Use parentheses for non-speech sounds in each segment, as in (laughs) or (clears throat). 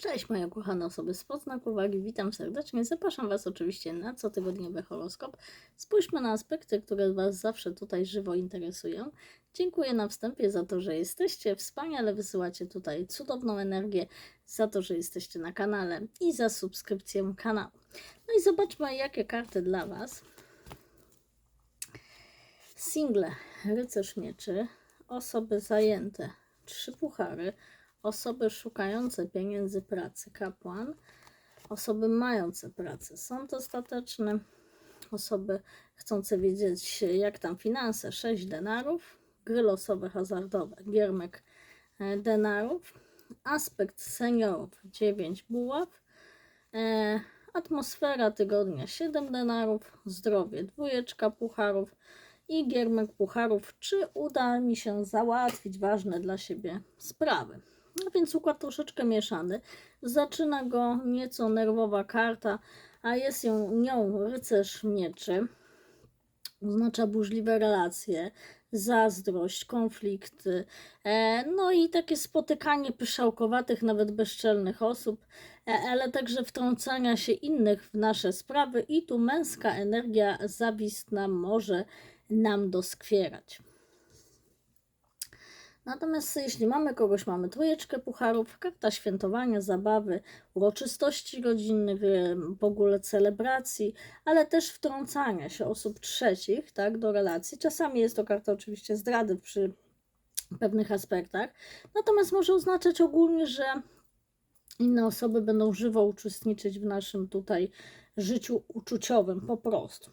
Cześć moje kochane osoby z podznaku uwagi, witam serdecznie. Zapraszam Was oczywiście na cotygodniowy horoskop. Spójrzmy na aspekty, które Was zawsze tutaj żywo interesują. Dziękuję na wstępie za to, że jesteście. Wspaniale wysyłacie tutaj cudowną energię, za to, że jesteście na kanale i za subskrypcję kanału. No i zobaczmy, jakie karty dla Was. Single, rycerz mieczy, osoby zajęte, trzy puchary, osoby szukające pieniędzy pracy, kapłan, osoby mające pracę, sąd ostateczny, osoby chcące wiedzieć, jak tam finanse, 6 denarów, gry losowe, hazardowe, giermek e, denarów, aspekt seniorów, 9 buław, e, atmosfera tygodnia, 7 denarów, zdrowie, dwójeczka pucharów, i giermek pucharów, czy uda mi się załatwić ważne dla siebie sprawy. No więc układ troszeczkę mieszany. Zaczyna go nieco nerwowa karta, a jest ją, nią rycerz mieczy. Oznacza burzliwe relacje, zazdrość, konflikty, e, no i takie spotykanie pyszałkowatych, nawet bezczelnych osób, e, ale także wtrącania się innych w nasze sprawy i tu męska energia zawistna może nam doskwierać. Natomiast jeśli mamy kogoś, mamy trójeczkę pucharów, karta świętowania, zabawy, uroczystości rodzinnych, w ogóle celebracji, ale też wtrącania się osób trzecich tak, do relacji. Czasami jest to karta oczywiście zdrady przy pewnych aspektach, natomiast może oznaczać ogólnie, że inne osoby będą żywo uczestniczyć w naszym tutaj życiu uczuciowym po prostu.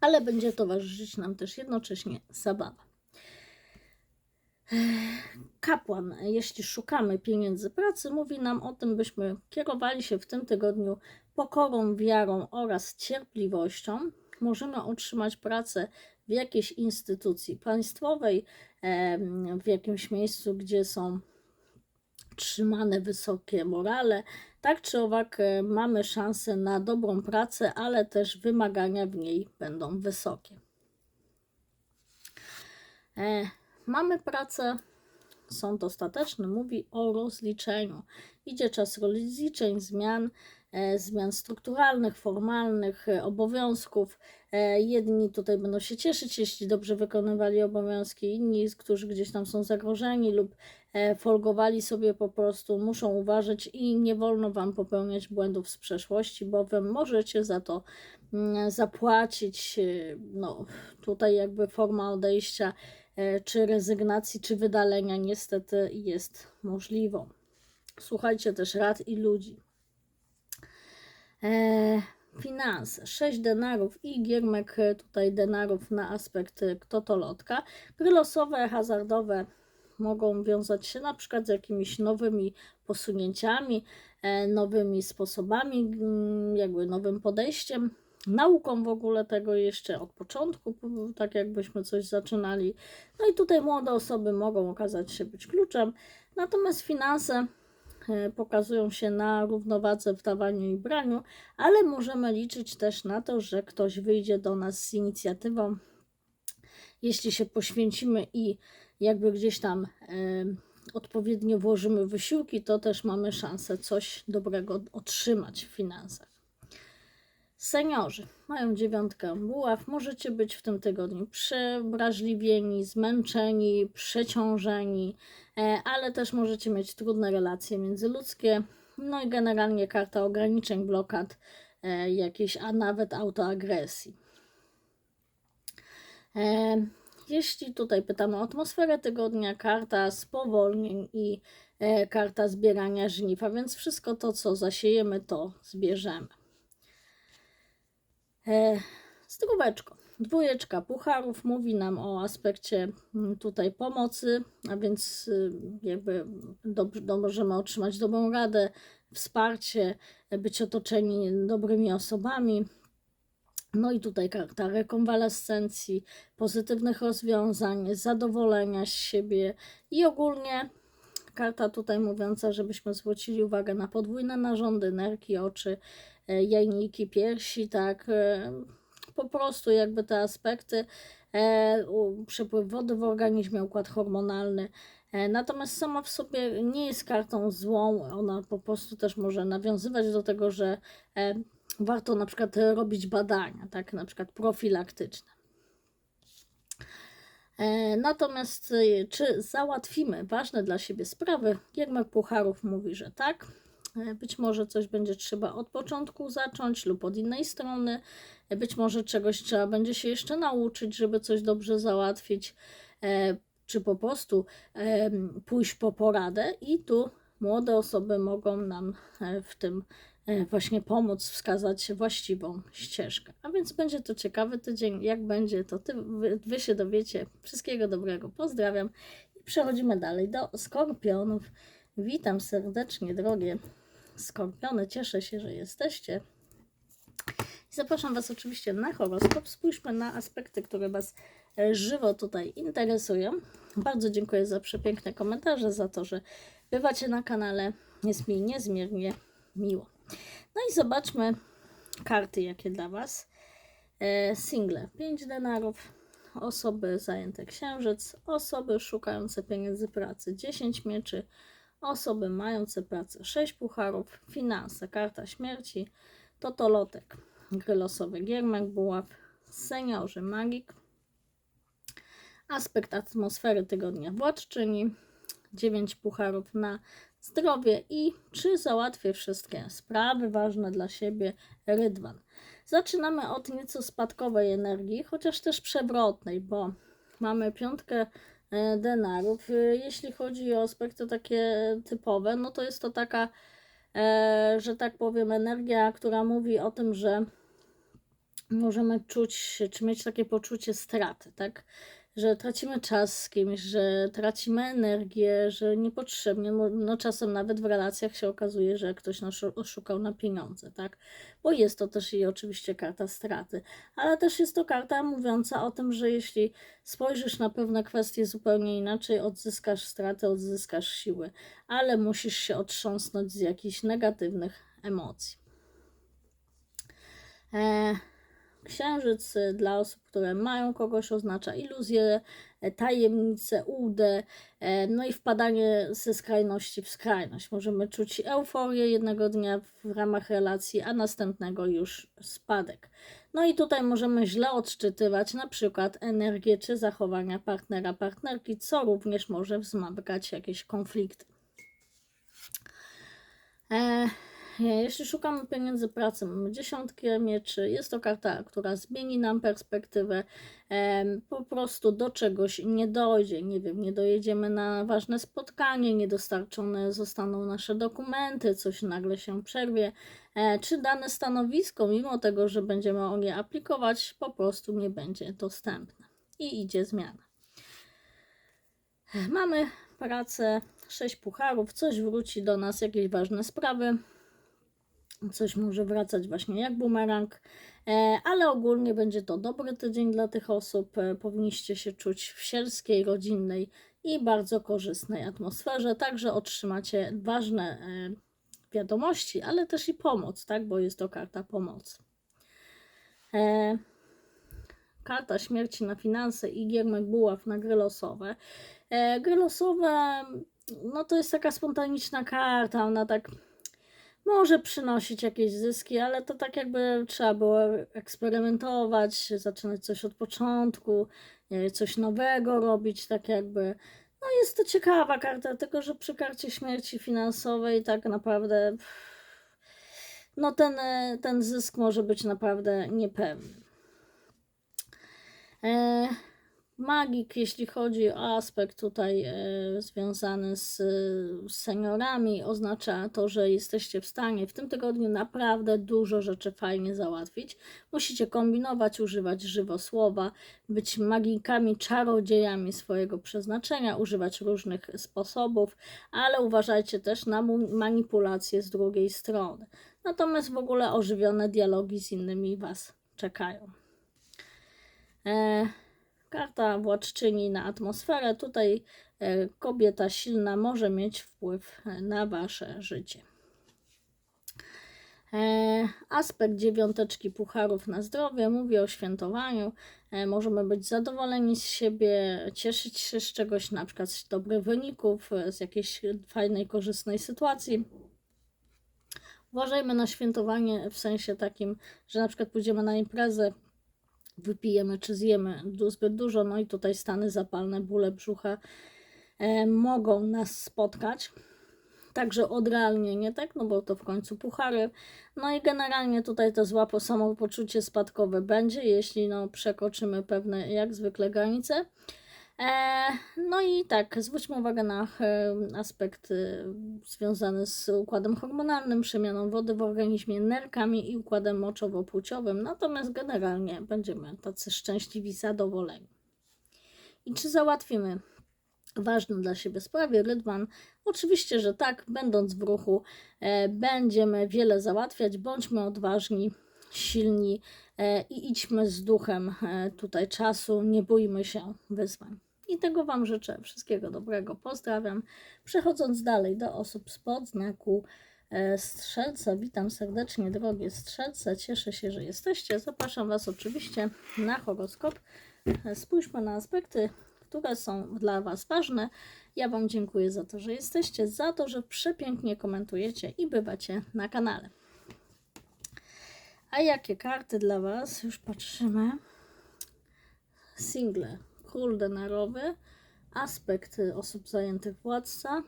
Ale będzie towarzyszyć nam też jednocześnie zabawa. Kapłan, jeśli szukamy pieniędzy pracy, mówi nam o tym, byśmy kierowali się w tym tygodniu pokorą, wiarą oraz cierpliwością. Możemy otrzymać pracę w jakiejś instytucji państwowej, w jakimś miejscu, gdzie są trzymane wysokie morale. Tak czy owak e, mamy szansę na dobrą pracę, ale też wymagania w niej będą wysokie. Mamy pracę, sąd ostateczny mówi o rozliczeniu. Idzie czas rozliczeń, zmian, e, zmian strukturalnych, formalnych, e, obowiązków. E, jedni tutaj będą się cieszyć, jeśli dobrze wykonywali obowiązki, inni, którzy gdzieś tam są zagrożeni lub folgowali sobie po prostu, muszą uważać i nie wolno Wam popełniać błędów z przeszłości, bowiem możecie za to mm, zapłacić. No, tutaj jakby forma odejścia czy rezygnacji, czy wydalenia niestety jest możliwą. Słuchajcie też rad i ludzi. E, finanse, 6 denarów i giermek e, tutaj denarów na aspekt e, kto to lotka. Gry losowe, hazardowe mogą wiązać się na przykład z jakimiś nowymi posunięciami, e, nowymi sposobami, mm, jakby nowym podejściem nauką w ogóle tego jeszcze od początku, tak jakbyśmy coś zaczynali. No i tutaj młode osoby mogą okazać się być kluczem, natomiast finanse e, pokazują się na równowadze w dawaniu i braniu, ale możemy liczyć też na to, że ktoś wyjdzie do nas z inicjatywą, jeśli się poświęcimy i jakby gdzieś tam e, odpowiednio włożymy wysiłki, to też mamy szansę coś dobrego otrzymać w finansach. Seniorzy mają dziewiątkę buław. Możecie być w tym tygodniu przewrażliwieni, zmęczeni, przeciążeni, e, ale też możecie mieć trudne relacje międzyludzkie. No i generalnie karta ograniczeń, blokad, e, jakiejś, a nawet autoagresji. E, jeśli tutaj pytamy o atmosferę tygodnia, karta spowolnień i karta zbierania żniw, a więc wszystko to, co zasiejemy, to zbierzemy. E, Zdróweczko. Dwójeczka pucharów mówi nam o aspekcie mm, tutaj pomocy, a więc y, jakby dobrze, możemy otrzymać dobrą radę, wsparcie, być otoczeni dobrymi osobami. No i tutaj karta rekonwalescencji, pozytywnych rozwiązań, zadowolenia z siebie i ogólnie karta tutaj mówiąca, żebyśmy zwrócili uwagę na podwójne narządy, nerki, oczy, E, jajniki, piersi, tak, e, po prostu jakby te aspekty, e, przepływ wody w organizmie, układ hormonalny, E, Natomiast sama w sobie nie jest kartą złą, ona po prostu też może nawiązywać do tego, że e, warto na przykład robić badania, tak, na przykład profilaktyczne. E, Natomiast e, czy załatwimy ważne dla siebie sprawy? Giermek Pucharów mówi, że tak. E, Być może coś będzie trzeba od początku zacząć lub od innej strony. E, Być może czegoś trzeba będzie się jeszcze nauczyć, żeby coś dobrze załatwić, e, czy po prostu pójść po poradę. I tu młode osoby mogą nam w tym właśnie pomóc, wskazać właściwą ścieżkę. A więc będzie to ciekawy tydzień. Jak będzie, to ty, wy, wy się dowiecie. Wszystkiego dobrego. Pozdrawiam. I przechodzimy dalej do skorpionów. Witam serdecznie, drogie skorpiony. Cieszę się, że jesteście. Zapraszam Was oczywiście na horoskop. Spójrzmy na aspekty, które Was e, żywo tutaj interesują. Bardzo dziękuję za przepiękne komentarze, za to, że bywacie na kanale. Jest mi niezmiernie miło. No i zobaczmy karty, jakie dla Was. E, single 5 denarów, osoby zajęte księżyc, osoby szukające pieniędzy pracy 10 mieczy, osoby mające pracę 6 pucharów, finanse, karta śmierci, totolotek, gry losowe giermek, buław, seniorzy, magik, aspekt atmosfery tygodnia. Władczyni, 9 pucharów na zdrowie i czy załatwię wszystkie sprawy ważne dla siebie, rydwan. Zaczynamy od nieco spadkowej energii, chociaż też przewrotnej, bo mamy piątkę denarów. E, Jeśli chodzi o aspekty takie typowe, no to jest to taka, e, że tak powiem, energia, która mówi o tym, że możemy czuć, czy mieć takie poczucie straty, tak? Że tracimy czas z kimś, że tracimy energię, że niepotrzebnie, no, no czasem nawet w relacjach się okazuje, że ktoś nas oszukał na pieniądze, tak? Bo jest to też i oczywiście karta straty, ale też jest to karta mówiąca o tym, że jeśli spojrzysz na pewne kwestie zupełnie inaczej, odzyskasz straty, odzyskasz siły, ale musisz się otrząsnąć z jakichś negatywnych emocji. E, Księżyc y, dla osób, które mają kogoś, oznacza iluzję, e, tajemnicę, udę, e, no i wpadanie ze skrajności w skrajność. Możemy czuć euforię jednego dnia w ramach relacji, a następnego już spadek. No i tutaj możemy źle odczytywać na przykład energię czy zachowania partnera, partnerki, co również może wzmagać jakieś konflikty. E, (laughs) jeśli szukamy pieniędzy pracy, mamy dziesiątkę mieczy. Jest to karta, która zmieni nam perspektywę. Po prostu do czegoś nie dojdzie. Nie wiem, nie dojedziemy na ważne spotkanie, niedostarczone zostaną nasze dokumenty, coś nagle się przerwie, e, czy dane stanowisko, mimo tego, że będziemy o nie aplikować, po prostu nie będzie dostępne. I idzie zmiana. Mamy pracę, sześć pucharów, coś wróci do nas, jakieś ważne sprawy coś może wracać właśnie jak bumerang, e, ale ogólnie będzie to dobry tydzień dla tych osób. E, Powinniście się czuć w sielskiej, rodzinnej i bardzo korzystnej atmosferze. Także otrzymacie ważne e, wiadomości, ale też i pomoc, tak? Bo jest to karta pomocy. E, Karta śmierci na finanse i giermek buław na gry losowe. Gry losowe, no to jest taka spontaniczna karta, ona tak może przynosić jakieś zyski, ale to tak jakby trzeba było eksperymentować, zaczynać coś od początku, coś nowego robić, tak jakby. No jest to ciekawa karta, tylko że przy karcie śmierci finansowej tak naprawdę no ten, e, ten zysk może być naprawdę niepewny. E, magik, jeśli chodzi o aspekt tutaj e, związany z, z seniorami, oznacza to, że jesteście w stanie w tym tygodniu naprawdę dużo rzeczy fajnie załatwić. Musicie kombinować, używać żywosłowa, być magikami, czarodziejami swojego przeznaczenia, używać różnych sposobów, ale uważajcie też na manipulacje z drugiej strony. Natomiast w ogóle ożywione dialogi z innymi Was czekają. E, Karta władczyni na atmosferę. Tutaj e, kobieta silna może mieć wpływ e, na wasze życie. E, aspekt dziewiąteczki pucharów na zdrowie mówi o świętowaniu. Możemy być zadowoleni z siebie, cieszyć się z czegoś, na przykład z dobrych wyników, z jakiejś fajnej, korzystnej sytuacji. Uważajmy na świętowanie w sensie takim, że na przykład pójdziemy na imprezę, wypijemy czy zjemy zbyt dużo, no i tutaj stany zapalne, bóle brzucha e, mogą nas spotkać. Także odrealnienie, tak? No bo to w końcu puchary. No i generalnie tutaj to złe samopoczucie spadkowe będzie, jeśli no przekroczymy pewne jak zwykle granice. E, no i tak, zwróćmy uwagę na e, aspekt e, związany z układem hormonalnym, przemianą wody w organizmie, nerkami i układem moczowo-płciowym. Natomiast generalnie będziemy tacy szczęśliwi, zadowoleni. I czy załatwimy ważne dla siebie sprawy, Rydwan? Oczywiście, że tak, będąc w ruchu, będziemy wiele załatwiać, bądźmy odważni, silni i idźmy z duchem tutaj czasu, nie bójmy się wyzwań. I tego Wam życzę. Wszystkiego dobrego. Pozdrawiam. Przechodząc dalej do osób spod znaku e, Strzelca, witam serdecznie, drogie Strzelce. Cieszę się, że jesteście. Zapraszam Was oczywiście na horoskop. E, Spójrzmy na aspekty, które są dla Was ważne. Ja Wam dziękuję za to, że jesteście, za to, że przepięknie komentujecie i bywacie na kanale. A jakie karty dla Was? Już patrzymy. Single. Król denarowy. Aspekt y, osób zajętych władca.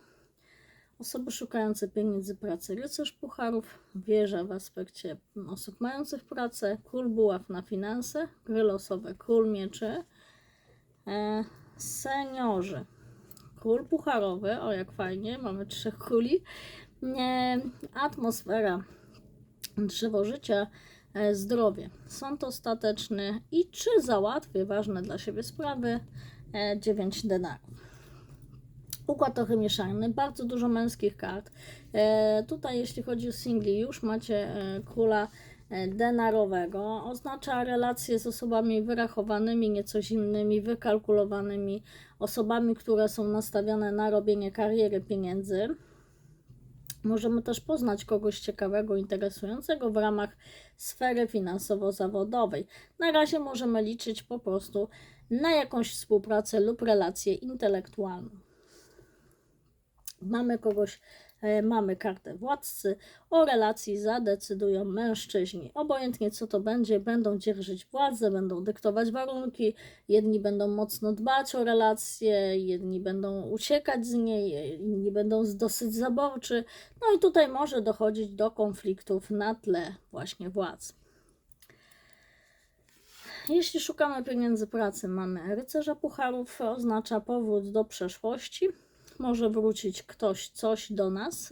Osoby szukające pieniędzy pracy. Rycerz pucharów. Wieża w aspekcie osób mających pracę. Król buław na finanse. Gry losowe. Król mieczy. E, seniorzy. Król pucharowy. O, jak fajnie. Mamy trzech króli. E, atmosfera. Drzewo życia zdrowie. Sąd ostateczny i czy załatwię ważne dla siebie sprawy e, 9 denarów. Układ trochę mieszany, bardzo dużo męskich kart. E, tutaj jeśli chodzi o singli, już macie e, króla e, denarowego. Oznacza relacje z osobami wyrachowanymi, nieco innymi, wykalkulowanymi, osobami, które są nastawione na robienie kariery pieniędzy. Możemy też poznać kogoś ciekawego, interesującego w ramach sfery finansowo-zawodowej. Na razie możemy liczyć po prostu na jakąś współpracę lub relację intelektualną. Mamy kogoś, mamy kartę władcy. O relacji zadecydują mężczyźni. Obojętnie co to będzie, będą dzierżyć władzę, będą dyktować warunki. Jedni będą mocno dbać o relacje, jedni będą uciekać z niej, inni będą dosyć zaborczy. No i tutaj może dochodzić do konfliktów na tle właśnie władz. Jeśli szukamy pieniędzy pracy, mamy rycerza pucharów, oznacza powrót do przeszłości. Może wrócić ktoś, coś do nas.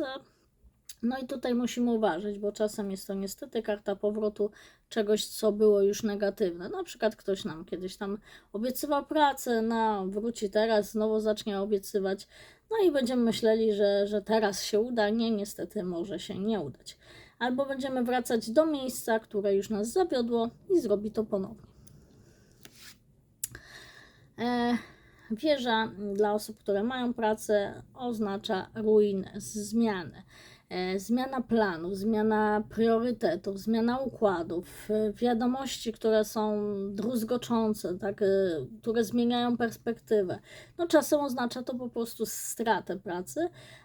No i tutaj musimy uważać, bo czasem jest to niestety karta powrotu czegoś, co było już negatywne. Na przykład ktoś nam kiedyś tam obiecywał pracę, no wróci teraz, znowu zacznie obiecywać. No i będziemy myśleli, że, że teraz się uda. Nie, niestety może się nie udać. Albo będziemy wracać do miejsca, które już nas zawiodło i zrobi to ponownie. E, wieża dla osób, które mają pracę, oznacza ruinę, zmianę. E, zmiana planów, zmiana priorytetów, zmiana układów, e, wiadomości, które są druzgoczące, tak, e, które zmieniają perspektywę. No czasem oznacza to po prostu stratę pracy,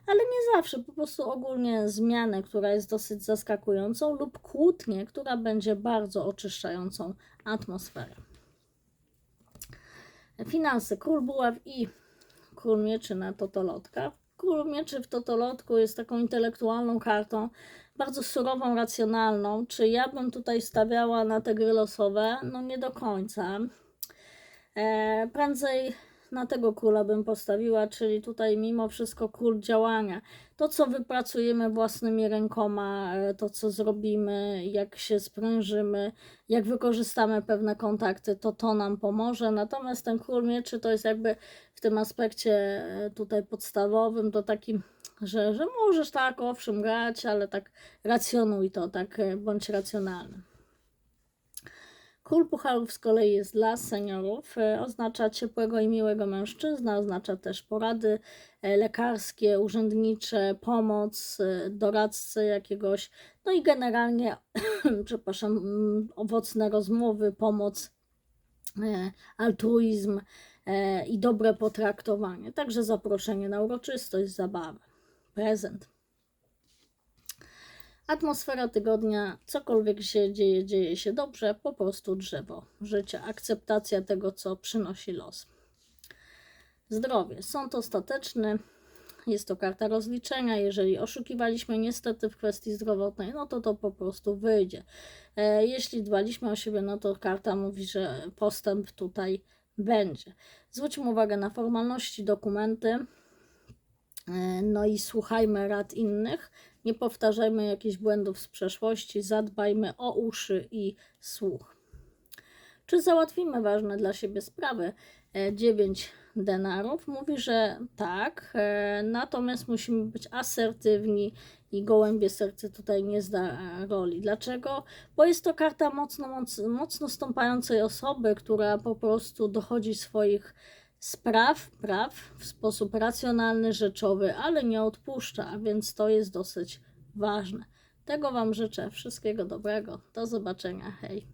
ale nie zawsze, po prostu ogólnie zmianę, która jest dosyć zaskakującą lub kłótnię, która będzie bardzo oczyszczającą atmosferę. Finanse, król buław i król mieczy na totolotka. Król mieczy w totolotku jest taką intelektualną kartą, bardzo surową, racjonalną. Czy ja bym tutaj stawiała na te gry losowe? No nie do końca. E, prędzej na tego króla bym postawiła, czyli tutaj mimo wszystko król działania. To, co wypracujemy własnymi rękoma, e, to, co zrobimy, jak się sprężymy, jak wykorzystamy pewne kontakty, to to nam pomoże. Natomiast ten król mieczy to jest jakby w tym aspekcie e, tutaj podstawowym, to takim, że, że możesz tak, owszem, grać, ale tak racjonuj to, tak e, bądź racjonalny. Król pucharów z kolei jest dla seniorów, e, oznacza ciepłego i miłego mężczyzna, oznacza też porady e, lekarskie, urzędnicze, pomoc, e, doradcę jakiegoś, no i generalnie, (clears throat) przepraszam, mm, owocne rozmowy, pomoc, altruizm i dobre potraktowanie. Także zaproszenie na uroczystość, zabawę, prezent. Atmosfera tygodnia, cokolwiek się dzieje, dzieje się dobrze, po prostu drzewo życia, akceptacja tego, co przynosi los. Zdrowie. Sąd ostateczny, jest to karta rozliczenia. Jeżeli oszukiwaliśmy niestety w kwestii zdrowotnej, no to to po prostu wyjdzie. E, Jeśli dbaliśmy o siebie, no to karta mówi, że postęp tutaj będzie. Zwróćmy uwagę na formalności, dokumenty. E, No i słuchajmy rad innych, nie powtarzajmy jakichś błędów z przeszłości, zadbajmy o uszy i słuch. Czy załatwimy ważne dla siebie sprawy? 9 denarów mówi, że tak, e, natomiast musimy być asertywni i gołębie serce tutaj nie zda e, roli. Dlaczego? Bo jest to karta mocno, moc, mocno stąpającej osoby, która po prostu dochodzi swoich spraw, praw w sposób racjonalny, rzeczowy, ale nie odpuszcza, więc to jest dosyć ważne. Tego Wam życzę. Wszystkiego dobrego. Do zobaczenia. Hej.